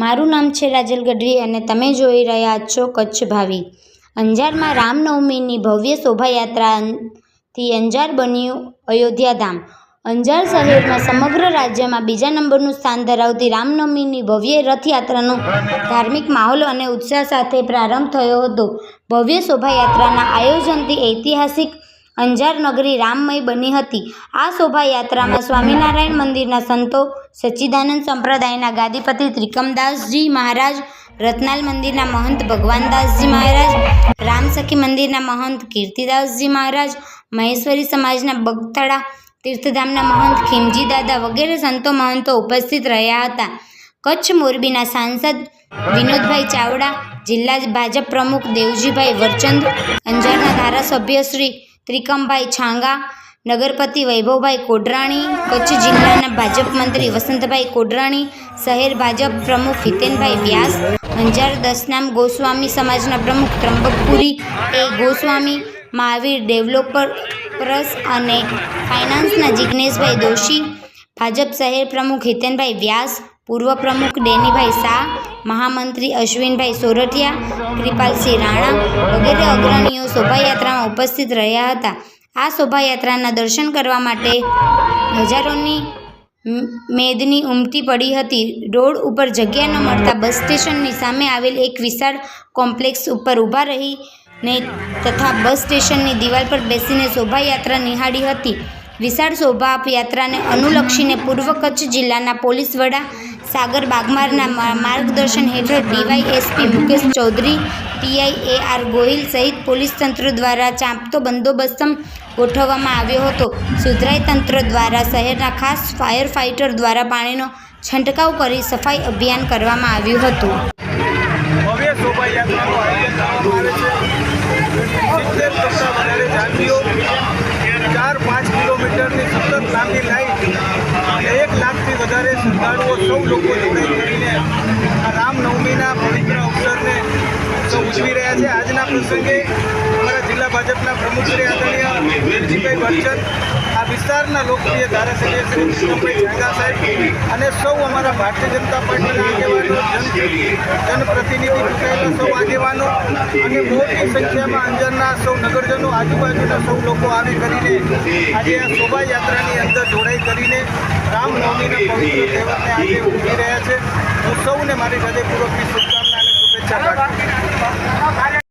મારું નામ છે રાજલ ગઢવી અને તમે જોઈ રહ્યા છો કચ્છ ભાવી. અંજારમાં રામનવમીની ભવ્ય શોભાયાત્રાથી અંજાર બન્યું અયોધ્યા ધામ. અંજાર શહેરમાં સમગ્ર રાજ્યમાં બીજા નંબરનું સ્થાન ધરાવતી રામનવમીની ભવ્ય રથયાત્રાનો ધાર્મિક માહોલ અને ઉત્સાહ સાથે પ્રારંભ થયો હતો. ભવ્ય શોભાયાત્રાના આયોજનથી ઐતિહાસિક અંજાર નગરી રામમય બની હતી. આ શોભાયાત્રામાં સ્વામિનારાયણ મંદિરના સંતો સચ્ચિદાનંદ સંપ્રદાયના ગાદીપતિ ત્રિકમદાસજી મહારાજ, રત્નાલ મંદિરના મહંત ભગવાનદાસજી મહારાજ, રામસખી મંદિરના મહંત કીર્તિદાસજી મહારાજ, મહેશ્વરી સમાજના બગથળા તીર્થધામના મહંત ખીમજી દાદા વગેરે સંતો મહંતો ઉપસ્થિત રહ્યા હતા. કચ્છ મોરબીના સાંસદ વિનોદભાઈ ચાવડા, જિલ્લા ભાજપ પ્રમુખ દેવજીભાઈ વરચંદ, અંજારના ધારાસભ્ય શ્રી ત્રિકમભાઈ છાંગા, નગરપતિ વૈભવભાઈ કોડરાણી, કચ્છ જિલ્લાના ભાજપ મંત્રી વસંતભાઈ કોડરાણી, શહેર ભાજપ પ્રમુખ હિતેનભાઈ વ્યાસ, અંજાર દસનામ ગોસ્વામી સમાજના પ્રમુખ ત્રંબકપુરી, એ ગોસ્વામી, મહાવીર ડેવલપર્સ અને ફાઇનાન્સના જિજ્ઞેશભાઈ દોશી, ભાજપ શહેર પ્રમુખ હિતેનભાઈ વ્યાસ, પૂર્વ પ્રમુખ ડેનીભાઈ શાહ મહામંત્રી અશ્વિનભાઈ સોરઠિયા કૃપાલસિંહ રાણા વગેરે અગ્રણીઓ શોભાયાત્રામાં ઉપસ્થિત રહ્યા હતા. આ શોભાયાત્રાના દર્શન કરવા માટે હજારોની મેદની ઉમટી પડી હતી. રોડ ઉપર જગ્યા ન મળતા બસ સ્ટેશનની સામે આવેલ એક વિશાળ કોમ્પ્લેક્સ ઉપર ઊભા રહીને તથા બસ સ્ટેશનની દિવાલ પર બેસીને શોભાયાત્રા નિહાળી હતી. વિશાળ શોભાયાત્રાને અનુલક્ષીને પૂર્વ કચ્છ જિલ્લાના પોલીસ વડા સાગર બાગમારના માર્ગદર્શન હેઠળ DYSP Mukesh Chaudhary PI A R Gohil સહિત પોલીસ તંત્ર દ્વારા ચાંપતો બંદોબસ્ત ગોઠવવામાં આવ્યો હતો. સુધરાઈ તંત્ર દ્વારા શહેરના ખાસ ફાયર ફાઇટર દ્વારા પાણીનો છંટકાવ કરી સફાઈ અભિયાન કરવામાં આવ્યું હતું. શોભાયાત્રાનું આયોજન કરવામાં આવે છે. વધારે શ્રદ્ધાળુઓ સૌ લોકો જોડાઈ કરીને આ રામનવમીના પવિત્ર અવસરને સૌ ઉજવી રહ્યા છે. આજના પ્રસંગે અમારા જિલ્લા ભાજપના પ્રમુખ શ્રી આદરણીય વેલજીભાઈ વરચંદ આ વિસ્તારના લોકપ્રિય ધારાસભ્ય શ્રી કૃષ્ણભાઈ જાંગા સાહેબ અને સૌ અમારા ભારતીય જનતા પાર્ટીના આગેવાનો, જન જનપ્રતિનિધિ ચૂંટાયેલા સૌ આગેવાનો અને મોટી સંખ્યામાં અંજારના સૌ નગરજનો, આજુબાજુના સૌ લોકો આવી કરીને આજે આ શોભાયાત્રાની અંદર જોડાઈ કરીને આજે ઉજવી રહ્યા છે. હું સૌને મારી હૃદયપૂર્વકની શુભકામના અને શુભેચ્છા